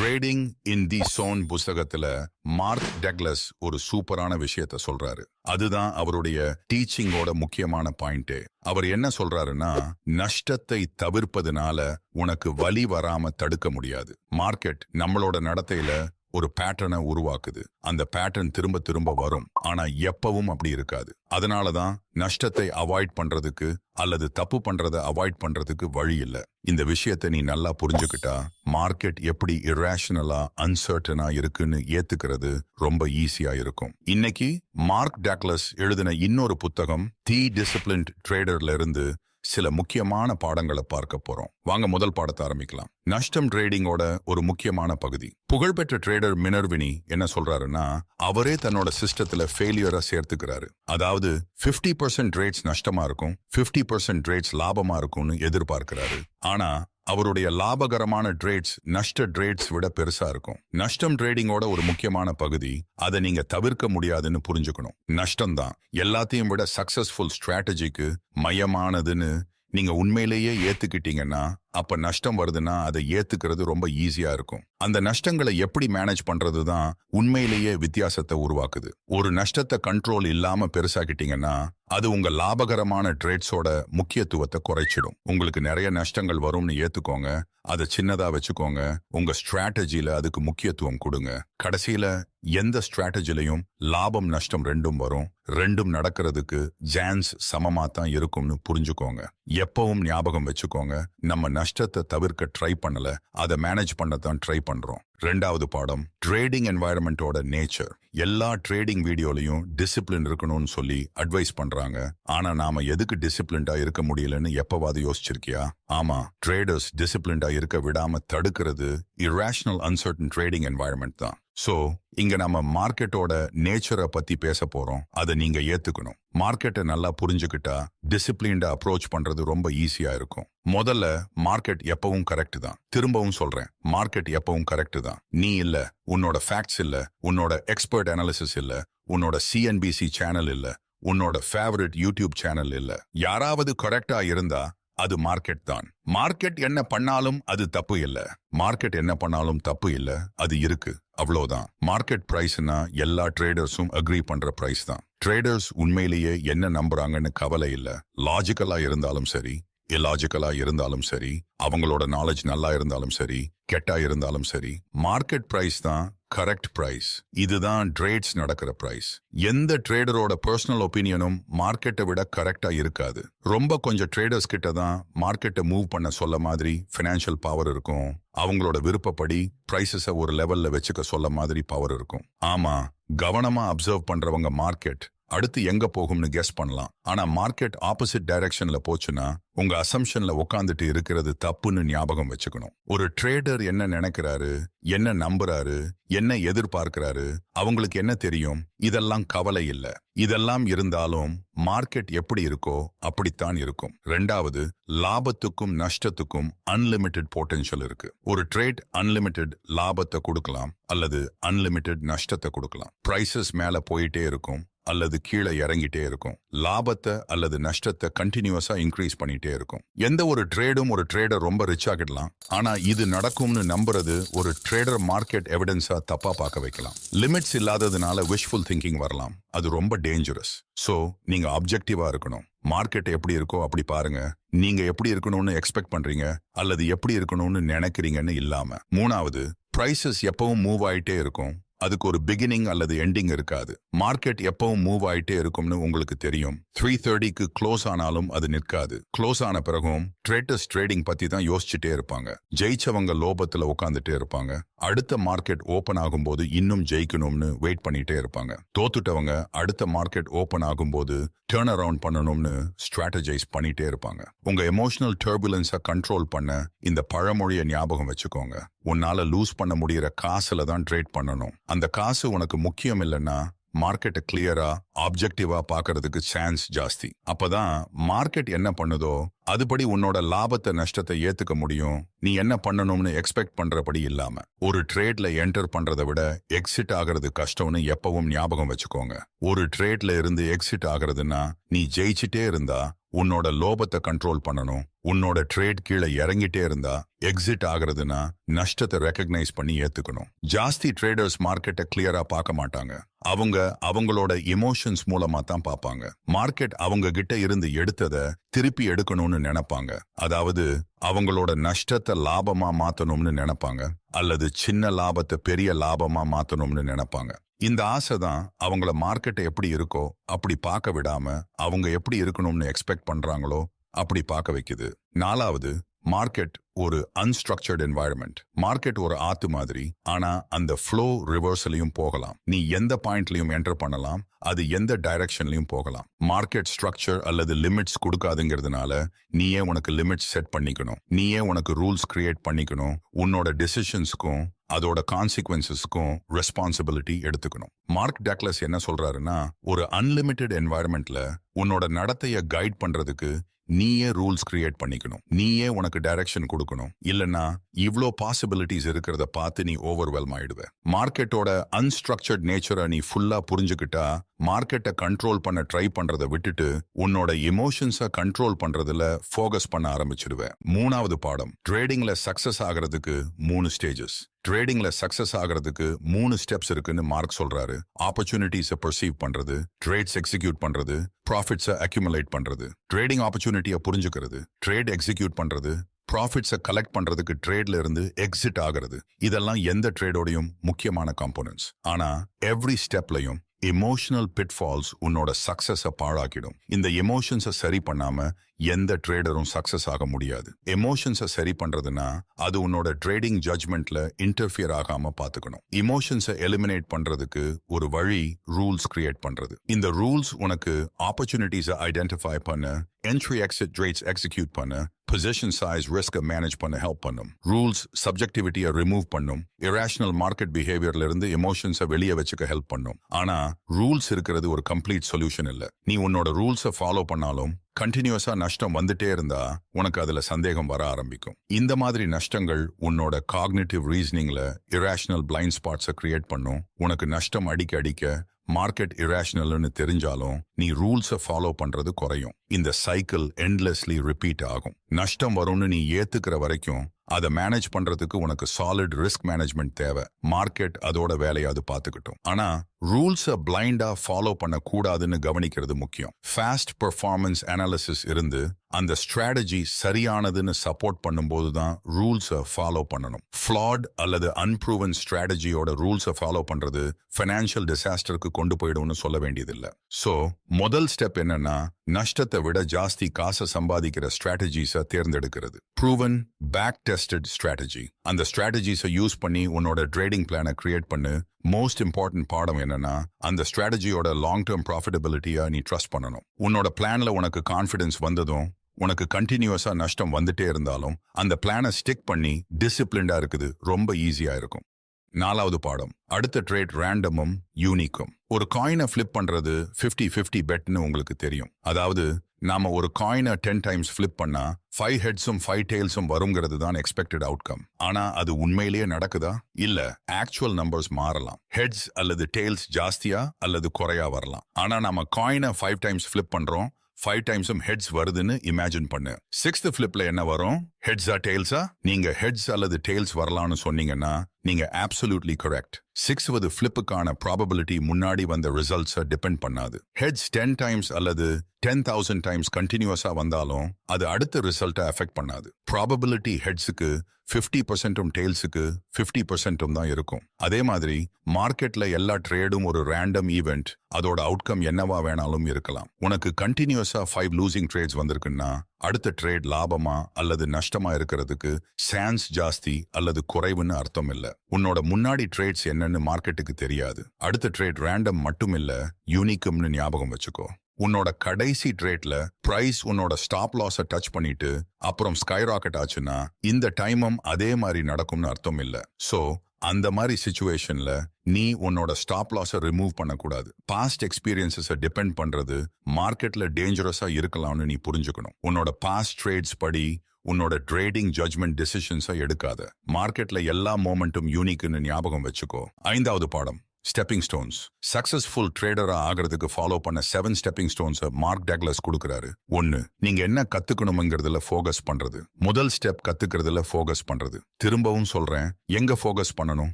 Trading in the zone புஸ்தகத்துல Mark Douglas ஒரு சூப்பரான விஷயத்த சொல்றாரு. அதுதான் அவருடைய டீச்சிங்கோட முக்கியமான பாயிண்ட் அவர் என்ன சொல்றாருன்னா நஷ்டத்தை தவிர்ப்பதனால உனக்கு வலி வராம தடுக்க முடியாது. மார்க்கெட் நம்மளோட நடத்தையில ஒரு பேட்டர்னை உருவாக்குது. அந்த பேட்டர்ன் திரும்ப திரும்ப வரும். ஆனா எப்பவும் அப்படி இருக்காது. அதனாலதான் நஷ்டத்தை அவாய்ட் பண்றதுக்கு அல்லது தப்பு பண்றதை அவாய்ட் பண்றதுக்கு வழி இல்ல. இந்த விஷயத்தை நீ நல்லா புரிஞ்சுக்கிட்டா மார்க்கெட் எப்படி இரேஷனலா அன்சர்டனா இருக்குன்னு ஏத்துக்கிறது ரொம்ப ஈஸியா இருக்கும். இன்னைக்கு மார்க் டாக்லஸ் எழுதின இன்னொரு புத்தகம் தி டிசிப்ளின்ட் ட்ரேடர்ல இருந்து சில முக்கியமான பாடங்களை பார்க்க போறோம். வாங்க முதல் பாடத்தை ஆரம்பிக்கலாம். நஷ்டம் ட்ரேடிங்கோட ஒரு முக்கியமான பகுதி. புகழ்பெற்ற ட்ரேடர் மினர்வினி என்ன சொல்றாருன்னா அவரே தன்னோட சிஸ்டத்துல ஃபெயிலியரா சேர்த்துக்கிறாரு. அதாவது 50% பர்சன்ட் ரேட்ஸ் நஷ்டமா இருக்கும் 50% பர்சன்ட் ரேட்ஸ் லாபமா இருக்கும்னு எதிர்பார்க்கிறாரு. ஆனா அவருடைய லாபகரமான ட்ரேட்ஸ் நஷ்ட ட்ரேட்ஸ் விட பெருசா இருக்கும். நஷ்டம் ட்ரேடிங்கோட ஒரு முக்கியமான பகுதி அதை நீங்க தவிர்க்க முடியாதுன்னு புரிஞ்சுக்கணும். நஷ்டம் தான். எல்லாத்தையும் விட சக்சஸ்ஃபுல் ஸ்ட்ராட்டஜிக்கு மையமானதுன்னு நீங்க உண்மையிலேயே ஏத்துக்கிட்டீங்கன்னா அப்ப நஷ்டம் வருதுன்னா அதை ஏத்துக்கிறது ரொம்ப ஈஸியா இருக்கும். அந்த நஷ்டங்களை எப்படி மேனேஜ் பண்றது தான் உண்மையிலேயே வித்தியாசத்தை உருவாக்குது. ஒரு நஷ்டத்தை கண்ட்ரோல் இல்லாம பெருசாக்கிட்டீங்கன்னா அது உங்க லாபகரமான ட்ரேட்ஸோட முக்கியத்துவத்தை குறைச்சிடும். உங்களுக்கு நிறைய நஷ்டங்கள் வரும்னு ஏத்துக்கோங்க. அதை சின்னதா வச்சுக்கோங்க. உங்க ஸ்ட்ராட்டஜில அதுக்கு முக்கியத்துவம் கொடுங்க. கடைசியில எந்த ஸ்ட்ராட்டஜிலையும் லாபம் நஷ்டம் ரெண்டும் வரும். ரெண்டும் நடக்கிறதுக்கு ஜான்ஸ் சமமா தான் இருக்கும்னு புரிஞ்சுக்கோங்க. எப்பவும் ஞாபகம் வச்சுக்கோங்க. நம்ம நஷ்டத்தை தவிர்க்க ட்ரை பண்ணல அதை மேனேஜ் பண்ணத்தான் ட்ரை பண்றோம். ரெண்டாவது பாடம் ட்ரேடிங் என்வாயரன்மெண்டோட நேச்சர் எல்லா ட்ரேடிங் வீடியோலையும் டிசிப்ளின் இருக்கணும்னு சொல்லி அட்வைஸ் பண்றாங்க. ஆனா நாம எதுக்கு டிசிப்ளின்டா இருக்க முடியலன்னு எப்பவாது யோசிச்சிருக்கியா? ஆமா ட்ரேடர்ஸ் டிசிப்ளின்டா இருக்க விடாம தடுக்கிறது இரேஷனல் அன்சர்டன் ட்ரேடிங் என்வாயர்மெண்ட் தான். சோ இங்க நம்ம மார்க்கெட்டோட நேச்சரை பத்தி பேச போறோம். அதை நீங்க ஏத்துக்கணும். மார்க்கெட்டை நல்லா புரிஞ்சுக்கிட்டா டிசிப்ளின்டா அப்ரோச் பண்றது ரொம்ப ஈஸியா இருக்கும். முதல்ல மார்க்கெட் எப்பவும் கரெக்ட் தான். திரும்பவும் சொல்றேன் மார்க்கெட் எப்பவும் கரெக்ட் தான். நீ இல்ல உன்னோட ஃபேக்ட்ஸ் இல்ல உன்னோட எக்ஸ்பர்ட் அனாலிசிஸ் இல்ல உன்னோட சிஎன்பிசி சேனல் இல்ல உன்னோட ஃபேவரட் யூடியூப் சேனல் இல்ல. யாராவது கரெக்டா இருந்தா அது மார்க்கெட் தான். மார்க்கெட் என்ன பண்ணாலும் அது தப்பு இல்ல. மார்க்கெட் என்ன பண்ணாலும் தப்பு இல்ல அது இருக்கு. அவ்வளோதான். மார்க்கெட் பிரைஸ்னா எல்லா ட்ரேடர்ஸும் அக்ரி பண்ற பிரைஸ் தான். ட்ரேடர்ஸ் உண்மையிலேயே என்ன நம்புறாங்கன்னு கவலை இல்லை. லாஜிக்கலா இருந்தாலும் சரி இல்லாஜிக்கலா இருந்தாலும் சரி அவங்களோட நாலேஜ் நல்லா இருந்தாலும் சரி கெட்டா இருந்தாலும் சரி மார்க்கெட் பிரைஸ் தான் கரெக்ட் பிரைஸ் இதுதான் ட்ரேட்ஸ் நடக்கிற பிரைஸ் எந்த ட்ரேடரோட பர்சனல் ஒப்பீனியனும் மார்க்கெட்டை விட கரெக்டா இருக்காது. ரொம்ப கொஞ்சம் ட்ரேடர்ஸ் கிட்ட தான் மார்க்கெட்டை மூவ் பண்ண சொல்ல மாதிரி ஃபினான்ஷியல் பவர் இருக்கும். அவங்களோட விருப்பப்படி ப்ரைஸஸை ஒரு லெவல்ல வச்சுக்க சொல்ல மாதிரி பவர் இருக்கும். ஆமா கவனமா அப்சர்வ் பண்றவங்க மார்க்கெட் அடுத்து எங்க போகும்னு கெஸ் பண்ணலாம். ஆனா மார்க்கெட் ஆப்போசிட் டைரக்ஷன்ல போச்சுன்னா உங்க அசம்ஷன்ல உட்காந்துட்டு இருக்கிறது தப்புன்னு ஞாபகம் வச்சுக்கணும். ஒரு ட்ரேடர் என்ன நினைக்கிறாரு? என்ன நம்புறாரு? என்ன எதிர்பார்க்கிறாரு? அவங்களுக்கு என்ன தெரியும்? இதெல்லாம் கவலை இல்ல. இதெல்லாம் இருந்தாலும் மார்க்கெட் எப்படி இருக்கோ அப்படித்தான் இருக்கும். ரெண்டாவது லாபத்துக்கும் நஷ்டத்துக்கும் அன்லிமிட்டெட் பொட்டென்ஷியல் இருக்கு. ஒரு ட்ரேட் அன்லிமிட்டெட் லாபத்தை கொடுக்கலாம் அல்லது அன்லிமிட்டெட் நஷ்டத்தை கொடுக்கலாம். பிரைசஸ் மேல போயிட்டே இருக்கும். அல்லது கீழே இறங்கிட்டே இருக்கும். லாபத்தை அல்லது நஷ்டத்தை கண்டினியூஸா இன்க்ரீஸ் பண்ணிட்டே இருக்கும். எந்த ஒரு ட்ரேடும் ஒரு ட்ரேடர் ரொம்ப ரிச் ஆகிடலாம் ஆனா இது நடக்கும்னு நம்புறது ஒரு ட்ரேடர் மார்க்கெட் எவிடன்ஸா தப்பா பார்க்க வைக்கலாம். லிமிட்ஸ் இல்லாததுனால விஷ்ஃபுல் திங்கிங் வரலாம். அது ரொம்ப டேஞ்சரஸ் சோ நீங்க ஆப்ஜெக்டிவா இருக்கணும். மார்க்கெட் எப்படி இருக்கோ அப்படி பாருங்க. நீங்க எப்படி இருக்கணும்னு எக்ஸ்பெக்ட் பண்றீங்க. அல்லது எப்படி இருக்கணும்னு நினைக்கிறீங்கன்னு இல்லாம. மூணாவது பிரைசஸ் எப்பவும் மூவ் ஆயிட்டே இருக்கும். அதுக்கு ஒரு பிகினிங் அல்லது எண்டிங் இருக்காது. மார்க்கெட் எப்பவும் மூவ் ஆயிட்டே இருக்கும்னு உங்களுக்கு தெரியும். த்ரீ தேர்ட்டிக்கு க்ளோஸ் ஆனாலும் அது நிற்காது. க்ளோஸ் ஆன பிறகும் ட்ரேட்டர்ஸ் ட்ரேடிங் பத்தி தான் யோசிச்சுட்டே இருப்பாங்க. ஜெயிச்சவங்க லோபத்துல உட்காந்துட்டே இருப்பாங்க. அடுத்த மார்க்கெட் ஓபன் ஆகும்போது இன்னும் ஜெயிக்கணும்னு வெயிட் பண்ணிட்டே இருப்பாங்க. தோத்துட்டவங்க அடுத்த மார்க்கெட் ஓபன் ஆகும்போது டேர்ன் அரவுண்ட் பண்ணணும்னு ஸ்ட்ராட்டஜைஸ் பண்ணிட்டே இருப்பாங்க. உங்க எமோஷனல் டர்புலன்ஸை கண்ட்ரோல் பண்ண இந்த பழமொழியை ஞாபகம் வச்சுக்கோங்க. உன்னால லூஸ் பண்ண முடியற காசுல தான் ட்ரேட் பண்ணணும். அந்த காசு உனக்கு முக்கியம் இல்லைன்னா மார்க்கெட்டை கிளியரா ஆப்ஜெக்டிவா பார்க்கறதுக்கு சான்ஸ் ஜாஸ்தி. அப்பதான் மார்க்கெட் என்ன பண்ணுதோ அதுபடி உன்னோட லாபத்தை நஷ்டத்தை ஏத்துக்க முடியும். நீ என்ன பண்ணணும்னு எக்ஸ்பெக்ட் பண்றபடி இல்லாம. ஒரு ட்ரேட்ல என்டர் பண்றதை விட எக்ஸிட் ஆகிறது கஷ்டம்னு எப்பவும் ஞாபகம் வச்சுக்கோங்க. ஒரு ட்ரேட்ல இருந்து எக்ஸிட் ஆகுறதுன்னா நீ ஜெயிச்சுட்டே இருந்தா உன்னோட லோபத்தை கண்ட்ரோல் பண்ணணும் உன்னோட ட்ரேட் கீழே இறங்கிட்டே இருந்தா எக்ஸிட் ஆகுறதுன்னா நஷ்டத்தை ரெக்கக்னைஸ் பண்ணி ஏத்துக்கணும். ஜாஸ்தி ட்ரேடர்ஸ் மார்க்கெட்டை கிளியரா பார்க்க மாட்டாங்க. அவங்க அவங்களோட எமோஷன்ஸ் மூலமா தான் பார்ப்பாங்க. மார்க்கெட் அவங்க கிட்ட இருந்து எடுத்ததை திருப்பி எடுக்கணும்னு நினைப்பாங்க. அதாவது அவங்களோட நஷ்டத்தை லாபமா மாத்தணும்னு நினைப்பாங்க. அல்லது சின்ன லாபத்தை பெரிய லாபமா மாத்தணும்னு நினைப்பாங்க. இந்த ஆசை தான் அவங்கள மார்க்கெட்டை எப்படி இருக்கோ அப்படி பார்க்க விடாம அவங்க எப்படி இருக்கணும்னு எக்ஸ்பெக்ட் பண்றாங்களோ அப்படி பார்க்க வைக்குது. நாலாவது மார்க்கெட் ஒரு அன்ஸ்ட்ரக்சர்ட் என்வாயர்மெண்ட் மார்க்கெட் ஒரு ஆத்து மாதிரி ஆனா அந்த ஃப்ளோ ரிவர்ஸ்லயும் போகலாம். நீ எந்த பாயிண்ட்லயும் என்டர் பண்ணலாம் அது எந்த டைரக்ஷன்லயும் போகலாம். மார்க்கெட் ஸ்ட்ரக்சர் அல்லது லிமிட்ஸ் கொடுக்காதுங்கிறதுனால நீயே உனக்கு லிமிட்ஸ் செட் பண்ணிக்கணும். நீயே உனக்கு ரூல்ஸ் கிரியேட் பண்ணிக்கணும். உன்னோட டெசிஷன்ஸ்க்கும் அதோட கான்சிக்வன்சஸ்க்கும் ரெஸ்பான்சிபிலிட்டி எடுத்துக்கணும். மார்க் டக்லஸ் என்ன சொல்றாருன்னா ஒரு அன்லிமிட்டெட் என்வாயர்மெண்ட்ல உன்னோட நடத்தைய கைட் பண்றதுக்கு நீயே ரூல்ஸ் கிரியேட் பண்ணிக்கணும். நீயே உனக்கு டைரக்ஷன் கொடுக்கணும். இல்லைன்னா இவ்ளோ பாசிபிலிட்டிஸ் இருக்கிறத பார்த்து நீ ஓவர்வெல்ம் ஆயிடுவ. மார்க்கெட்டோட அன்ஸ்ட்ரக்சர்ட் நேச்சரை நீ ஃபுல்லா புரிஞ்சுக்கிட்டா மார்க்கெட்டை கண்ட்ரோல் பண்ண ட்ரை பண்றதை விட்டுட்டு உன்னோட எமோஷன்ஸை கண்ட்ரோல் பண்றதுல ஃபோகஸ் பண்ண ஆரம்பிச்சிடுவேன் மூணாவது பாடம். ட்ரேடிங்ல சக்சஸ் ஆகிறதுக்கு மூணு ஸ்டேஜஸ் ட்ரேடிங்ல சக்சஸ் ஆகிறதுக்கு மூணு ஸ்டெப்ஸ் இருக்குன்னு மார்க் சொல்றாரு. ஆப்பர்ச்சுனிட்டிஸை பர்சீவ் பண்றது ட்ரேட்ஸ் எக்ஸிக்யூட் பண்றது ப்ராஃபிட்ஸை அக்யூமுலேட் பண்றது. ட்ரேடிங் ஆப்பர்ச்சுனிட்டியை புரிஞ்சுக்கிறது ட்ரேட் எக்ஸிக்யூட் பண்றது ப்ராஃபிட்ஸை கலெக்ட் பண்ணுறதுக்கு ட்ரேட்ல இருந்து எக்ஸிட் ஆகிறது. இதெல்லாம் எந்த ட்ரேடோடையும் முக்கியமான காம்போனன்ட்ஸ் ஆனால் எவ்ரி ஸ்டெப்லையும் எமோஷனல் பிட்ஃபால்ஸ் உன்னோட சக்சஸை பாழாக்கிடும். இந்த எமோஷன்ஸை சரி பண்ணாமல் எந்த ட்ரேடரும் சக்சஸ் ஆக முடியாது. எமோஷன்ஸை சரி பண்றதுன்னா அது உன்னோட ட்ரேடிங் ஜட்மெண்ட்ல இன்டர்ஃபியர் ஆகாம பாத்துக்கணும். இமோஷன்ஸை எலிமினேட் பண்றதுக்கு ஒரு வழி ரூல்ஸ் கிரியேட் பண்றது. இந்த ரூல்ஸ் உனக்கு ஆப்பர்ச்சுனிட்டிஸை ஐடென்டிஃபை பண்ண என்ட்ரி எக்ஸிட் ரேட்ஸ் எக்ஸிக்யூட் பண்ண பொசிஷன் சைஸ் ரிஸ்கை மேனேஜ் பண்ண ஹெல்ப் பண்ணும். ரூல்ஸ் சப்ஜெக்டிவிட்டியை ரிமூவ் பண்ணும். இரேஷனல் மார்க்கெட் பிஹேவியர்ல இருந்து எமோஷன்ஸை வெளியே வச்சுக்க ஹெல்ப் பண்ணும். ஆனா ரூல்ஸ் இருக்கிறது ஒரு கம்ப்ளீட் சொல்யூஷன் இல்லை. நீ உன்னோட ரூல்ஸை ஃபாலோ பண்ணாலும் கண்டினியூஸா நஷ்டம் வந்துட்டே இருந்தா உனக்கு அதுல சந்தேகம் வர ஆரம்பிக்கும். இந்த மாதிரி நஷ்டங்கள் உன்னோட காக்னேட்டிவ் ரீசனிங்ல இரேஷனல் பிளைண்ட் ஸ்பாட்ஸை கிரியேட் பண்ணும். உனக்கு நஷ்டம் அடிக்க அடிக்க மார்க்கெட் இரேஷனல்னு தெரிஞ்சாலும் நீ ரூல்ஸை ஃபாலோ பண்றது குறையும். இந்த சைக்கிள் எண்ட்லெஸ்லி ரிப்பீட் ஆகும். நஷ்டம் வரும்னு நீ ஏத்துக்கிற வரைக்கும் அதை மேனேஜ் பண்றதுக்கு உனக்கு சாலிட் ரிஸ்க் மேனேஜ்மெண்ட் தேவை. மார்க்கெட் அதோட வேலையை அது பார்த்துக்கிட்டும். ஆனா ரூல்ஸை பிளைண்டா ஃபாலோ பண்ணக்கூடாதுன்னு கவனிக்கிறது முக்கியம். ஃபாஸ்ட் பெர்ஃபார்மன்ஸ் அனாலிசிஸ் இருந்து அந்த ஸ்ட்ராட்டஜி சரியானதுன்னு சப்போர்ட் பண்ணும்போது தான் ரூல்ஸை ஃபாலோ பண்ணணும். ஃப்ளாட் அல்லது அன்ப்ரூவன் ஸ்ட்ராட்டஜியோட ரூல்ஸை ஃபாலோ பண்றது ஃபைனான்ஷியல் டிசாஸ்டருக்கு கொண்டு போயிடும்னு சொல்ல வேண்டியதில்லை. ஸோ முதல் ஸ்டெப் என்னன்னா நஷ்டத்தை விட ஜாஸ்தி காசை சம்பாதிக்கிற ஸ்ட்ராட்டஜிஸை தேர்ந்தெடுக்கிறது. ப்ரூவன் பேக் டெஸ்டட் ஸ்ட்ராட்டஜி அந்த ஸ்ட்ராட்டஜிஸை யூஸ் பண்ணி உன்னோட ட்ரேடிங் பிளானை கிரியேட் பண்ணு. மோஸ்ட் இம்பார்ட்டன்ட் பாடம் என்னன்னா அந்த ஸ்ட்ராட்டஜியோட லாங் டேர்ம் ப்ராஃபிட்டபிலிட்டியை நீ ட்ரஸ்ட் பண்ணணும். உன்னோட பிளான்ல உனக்கு கான்ஃபிடன்ஸ் வந்ததும் உனக்கு கண்டினியூஸா நஷ்டம் வந்துட்டே இருந்தாலும் அந்த பிளானை ஸ்டிக் பண்ணி டிசிப்ளின்டா இருக்குது. ரொம்ப ஈஸியா இருக்கும். நாலாவது பாடம். அடுத்த ட்ரேட் ரேண்டமும் யூனிக்கும் ஒரு காயினை ஃப்ளிப் பண்றது 50 50 பெட்னு உங்களுக்கு தெரியும். அதாவது நாம ஒரு காயினை டென் டைம்ஸ் ஃப்ளிப் பண்ணா ஃபைவ் ஹெட்ஸும் ஃபைவ் டெய்ல்ஸும் வருங்கிறது தான் எக்ஸ்பெக்டட் அவுட்கம் ஆனா அது உண்மையிலேயே நடக்குதா? இல்ல ஆக்சுவல் நம்பர்ஸ் மாறலாம். ஹெட்ஸ் அல்லது டெய்ல்ஸ் ஜாஸ்தியா அல்லது குறையா வரலாம். ஆனா நாம காயினை ஃபைவ் டைம்ஸ் ஃப்ளிப் பண்றோம் ஃபைவ் டைம்ஸும் ஹெட்ஸ் வருதுன்னு இமேஜின் பண்ணு. சிக்ஸ்த் ஃபிளிப்ல என்ன வரும்? ஹெட்ஸா டெய்ல்ஸா நீங்க ஹெட்ஸ் அல்லது டெய்ல்ஸ் வரலாம்னு சொன்னீங்கன்னா நீங்க ஆப்சல்யூட்லி கரெக்ட் சிக்ஸ்வது ஃபிளிப்புக்கான ப்ராபபிலிட்டி முன்னாடி வந்த ரிசல்ட்ஸை டிபெண்ட் பண்ணாது. ஹெட்ஸ் டென் டைம்ஸ் அல்லது டென் தௌசண்ட் டைம்ஸ் கண்டினியூஸாக வந்தாலும் அது அடுத்த ரிசல்ட்டை அஃபெக்ட் பண்ணாது. ப்ராபபிலிட்டி ஹெட்ஸுக்கு ஃபிஃப்டி பர்சன்ட்டும் டெய்ல்ஸுக்கு ஃபிஃப்டி பர்சன்ட்டும் தான் இருக்கும். அதே மாதிரி மார்க்கெட்ல எல்லா ட்ரேடும் ஒரு ரேண்டம் ஈவெண்ட் அதோட அவுட்கம் என்னவா வேணாலும் இருக்கலாம். உனக்கு கண்டினியூஸாக ஃபைவ் லூசிங் ட்ரேட்ஸ் வந்திருக்குன்னா அடுத்த ட்ரேட் லாபமா அல்லது நஷ்டமா இருக்கிறதுக்கு சான்ஸ் ஜாஸ்தி அல்லது குறைவுன்னு அர்த்தம் இல்லை. உன்னோட முன்னாடி ட்ரேட்ஸ் என்ன என்னன்னு மார்க்கெட்டுக்கு தெரியாது. அடுத்த ட்ரேட் ரேண்டம் மட்டும் இல்ல யூனிக்கும்னு ஞாபகம் வச்சுக்கோ. உன்னோட கடைசி ட்ரேட்ல பிரைஸ் உன்னோட ஸ்டாப் லாஸை டச் பண்ணிட்டு அப்புறம் ஸ்கை ராக்கெட் ஆச்சுன்னா இந்த டைமும் அதே மாதிரி நடக்கும்னு அர்த்தம் இல்ல. சோ அந்த மாதிரி சுச்சுவேஷன்ல நீ உன்னோட ஸ்டாப் லாஸை ரிமூவ் பண்ணக்கூடாது. பாஸ்ட் எக்ஸ்பீரியன்சஸை டிபெண்ட் பண்ணுறது மார்க்கெட்டில் டேஞ்சரஸாக இருக்கலாம்னு நீ புரிஞ்சுக்கணும். உன்னோட பாஸ்ட் ட்ரேட்ஸ் படி உன்னோட ட்ரேடிங் ஜட்ஜ்மெண்ட் டிசிஷன்ஸை எடுக்காத. மார்க்கெட்டில் எல்லா மோமெண்ட்டும் யூனிக்னு ஞாபகம் வச்சுக்கோ. ஐந்தாவது பாடம். ஸ்டெப்பிங் ஸ்டோன்ஸ் சக்சஸ்ஃபுல் ட்ரேடரா ஆகிறதுக்கு ஃபாலோ பண்ண செவன் ஸ்டெப்பிங் ஸ்டோன்ஸை மார்க் டேக்லஸ் கொடுக்குறாரு. ஒன்னு நீங்க என்ன கத்துக்கணுங்கிறதுல ஃபோகஸ் பண்றது. முதல் ஸ்டெப் கத்துக்கிறதுல ஃபோகஸ் பண்றது. திரும்பவும் சொல்றேன் எங்க ஃபோகஸ் பண்ணணும்?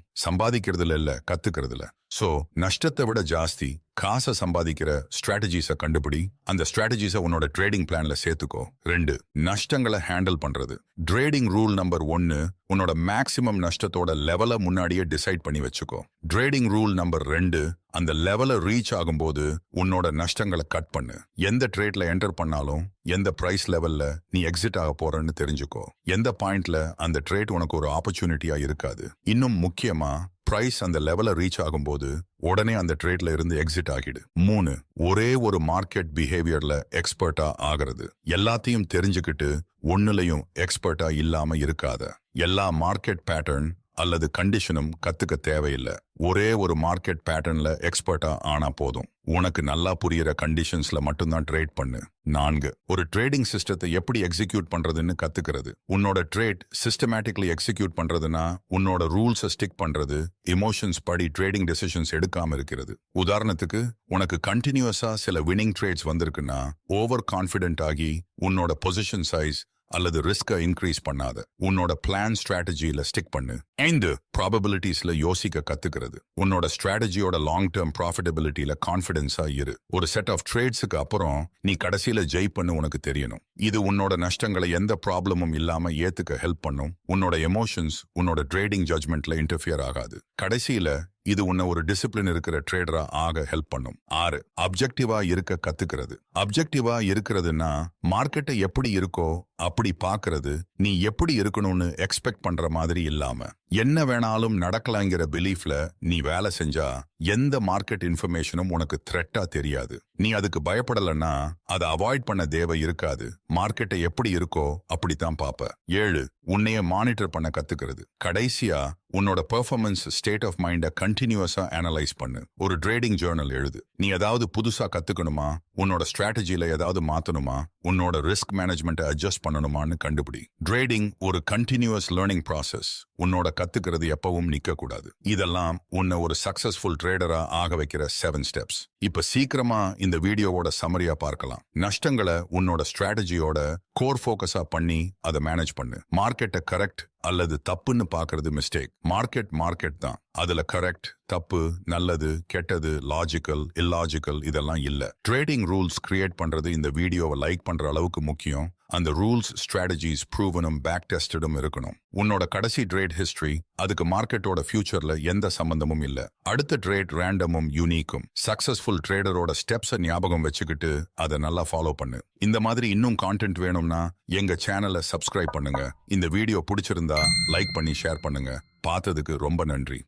சம்பாதிக்கிறதுல இல்ல கத்துக்கிறதுல. சோ நஷ்டத்தை விட ஜாஸ்தி காசை சம்பாதிக்கிற ஸ்ட்ராட்டஜிஸை கண்டுபிடி. அந்த ஸ்ட்ராட்டஜிஸை உன்னோட ட்ரேடிங் பிளான்ல சேர்த்துக்கோ. ரெண்டு நஷ்டங்களை ஹேண்டில் பண்றது. ட்ரேடிங் ரூல் நம்பர் ஒன்னு உன்னோட மேக்சிமம் நஷ்டத்தோட லெவலை முன்னாடியே டிசைட் பண்ணி வச்சுக்கோ. ட்ரேடிங் ரூல் நம்பர் ரெண்டு அந்த லெவலை ரீச் ஆகும்போது உன்னோட நஷ்டங்களை கட் பண்ணு. எந்த ட்ரேட்ல என்டர் பண்ணாலும் எந்த பிரைஸ் லெவல்ல நீ எக்ஸிட் ஆக போறன்னு தெரிஞ்சுக்கோ. எந்த பாயிண்ட்ல அந்த ட்ரேட் உனக்கு ஒரு ஆப்பர்ச்சுனிட்டியா இருக்காது. இன்னும் முக்கியமா பிரைஸ் அந்த லெவலை ரீச் ஆகும்போது உடனே அந்த ட்ரேட்ல இருந்து எக்ஸிட் ஆகிடு. மூணு ஒரே ஒரு மார்க்கெட் பிஹேவியர்ல எக்ஸ்பர்ட்டா ஆகிறது. எல்லாத்தையும் தெரிஞ்சுக்கிட்டு ஒன்னுலையும் எக்ஸ்பர்ட்டா இல்லாம இருக்காத. எல்லா மார்க்கெட் பேட்டர்ன் அல்லது கண்டிஷனும் கத்துக்க தேவையில்லை. ஒரே ஒரு மார்க்கெட் பேட்டர்ன்ல எக்ஸ்பர்ட்டா ஆனா போதும். உனக்கு நல்லா புரியிற கண்டிஷன்ஸ்ல மட்டும்தான் ட்ரேட் பண்ணு. நான்கு ஒரு ட்ரேடிங் சிஸ்டத்தை எப்படி எக்ஸிக்யூட் பண்றதுன்னு கத்துக்கிறது. உன்னோட ட்ரேட் சிஸ்டமேட்டிக்லி எக்ஸிக்யூட் பண்றதுன்னா உன்னோட ரூல்ஸை ஸ்டிக் பண்றது இமோஷன்ஸ் படி ட்ரேடிங் டெசிஷன்ஸ் எடுக்காம இருக்கிறது. உதாரணத்துக்கு உனக்கு கண்டினியூஸா சில வின்னிங் ட்ரேட்ஸ் வந்திருக்குன்னா ஓவர் கான்பிடென்ட் ஆகி உன்னோட பொசிஷன் சைஸ் அல்லது ரிஸ்கை இன்க்ரீஸ் பண்ணாத. உன்னோட பிளான் ஸ்ட்ராட்டஜியில ஸ்டிக் பண்ணு. ஐந்து ப்ராபபிலிட்டிஸ்ல யோசிக்க கத்துக்கிறது. உன்னோட ஸ்ட்ராட்டஜியோட லாங் டேர்ம் ப்ராஃபிட்டபிலிட்டியில கான்ஃபிடென்ஸா இரு. ஒரு செட் ஆஃப் ட்ரேட்ஸுக்கு அப்புறம் நீ கடைசியில ஜெயிப்பன்னு உனக்கு தெரியணும். இது உன்னோட நஷ்டங்களை எந்த ப்ராப்ளமும் இல்லாம ஏத்துக்க ஹெல்ப் பண்ணும். உன்னோட எமோஷன்ஸ் உன்னோட ட்ரேடிங் ஜட்மெண்ட்ல இன்டர்ஃபியர் ஆகாது. கடைசியில இது உன்னை ஒரு டிசிப்ளின் இருக்கிற ட்ரேடரா ஆக ஹெல்ப் பண்ணும். ஆறு அப்ஜெக்டிவா இருக்க கத்துக்கிறது. அப்ஜெக்டிவா இருக்கிறதுனா மார்க்கெட்டை எப்படி இருக்கோ அப்படி பாக்குறது நீ எப்படி இருக்கணும்னு எக்ஸ்பெக்ட் பண்ற மாதிரி இல்லாம என்ன வேணாலும் நடக்கலாங்கிற பிலீஃப்ல நீ வேலை செஞ்சா எந்த மார்க்கெட் இன்ஃபர்மேஷனும் உனக்கு த்ரெட்டா தெரியாது. நீ அதுக்கு பயப்படலன்னா அதை அவாய்ட் பண்ண தேவை இருக்காது. மார்க்கெட்டை எப்படி இருக்கோ அப்படித்தான் பாப்ப. ஏழு உன்னைய மானிட்டர் பண்ண கத்துக்கிறது. கடைசியா உன்னோட பெர்ஃபார்மன்ஸ் ஸ்டேட் ஆஃப் மைண்டை கண்டினியூஸா அனலைஸ் பண்ணு. ஒரு ட்ரேடிங் ஜேர்னல் எழுது. நீ ஏதாவது புதுசா கத்துக்கணுமா? உன்னோட ஸ்ட்ராட்டஜியில் ஏதாவது மாத்தணுமா? உன்னோட ரிஸ்க் மேனேஜ்மெண்ட்டை அட்ஜஸ்ட் பண்ணணுமான்னு கண்டுபிடி. ட்ரேடிங் ஒரு கண்டினியூஸ் லேர்னிங் ப்ராசஸ் உன்னோட கத்துக்கிறது எப்பவும் நிக்க கூடாது இதெல்லாம் உன்னை ஒரு சக்சஸ்ஃபுல் ட்ரேடரா ஆக வைக்கிற செவன் ஸ்டெப்ஸ் இப்ப சீக்கிரமா இந்த வீடியோவோட சமரியா பார்க்கலாம். நஷ்டங்களை உன்னோட ஸ்ட்ராட்டஜியோட கோர் ஃபோக்கஸா பண்ணி அதை மேனேஜ் பண்ணு. மார்க்கெட்டை கரெக்ட் அல்லது தப்புன்னு பார்க்கிறது மிஸ்டேக் மார்க்கெட் மார்க்கெட் தான். அதுல கரெக்ட் தப்பு நல்லது கெட்டது லாஜிக்கல் இல்லாஜிக்கல் இதெல்லாம் இல்ல. ட்ரேடிங் ரூல்ஸ் கிரியேட் பண்றது இந்த வீடியோவை லைக் பண்ற அளவுக்கு முக்கியம். அந்த ரூல்ஸ் ஸ்ட்ராட்டஜிஸ் ப்ரூவனும் பேக் டெஸ்டடும் இருக்கணும். உன்னோட கடைசி ட்ரேட் ஹிஸ்டரி அதுக்கு மார்க்கெட்டோட ஃபியூச்சர்ல எந்த சம்பந்தமும் இல்ல. அடுத்த ட்ரேட் ரேண்டமும் யூனிக்கும் சக்சஸ்ஃபுல் ட்ரேடரோட ஸ்டெப்ஸை ஞாபகம் வச்சுக்கிட்டு அதை நல்லா ஃபாலோ பண்ணு. இந்த மாதிரி இன்னும் கான்டென்ட் வேணும்னா எங்க சேனலை சப்ஸ்கிரைப் பண்ணுங்க. இந்த வீடியோ பிடிச்சிருந்தா லைக் பண்ணி ஷேர் பண்ணுங்க. பார்த்ததுக்கு ரொம்ப நன்றி.